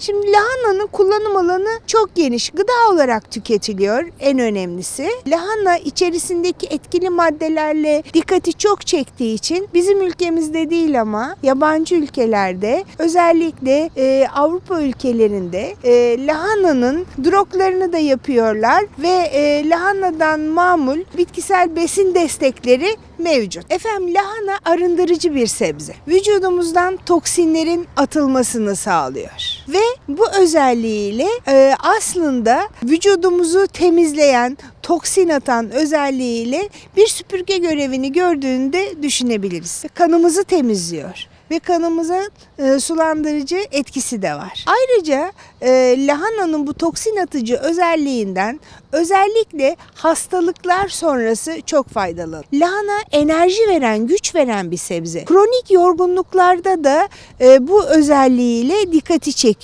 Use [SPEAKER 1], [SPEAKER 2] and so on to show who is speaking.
[SPEAKER 1] Şimdi lahananın kullanım alanı çok geniş. Gıda olarak tüketiliyor en önemlisi. Lahana içerisindeki etkili maddelerle dikkati çok çektiği için bizim ülkemizde değil ama yabancı ülkelerde özellikle e, Avrupa ülkelerinde e, lahananın droglarını da yapıyorlar ve e, lahanadan mamul bitkisel besin destekleri mevcut. Efendim lahana arındırıcı bir sebze. Vücudumuzdan toksinlerin atılmasını sağlıyor. Ve bu özelliğiyle e, aslında vücudumuzu temizleyen, toksin atan özelliğiyle bir süpürge görevini gördüğünde düşünebiliriz. Kanımızı temizliyor ve kanımıza e, sulandırıcı etkisi de var. Ayrıca e, lahananın bu toksin atıcı özelliğinden özellikle hastalıklar sonrası çok faydalı. Lahana enerji veren, güç veren bir sebze. Kronik yorgunluklarda da e, bu özelliğiyle dikkati çekiyor.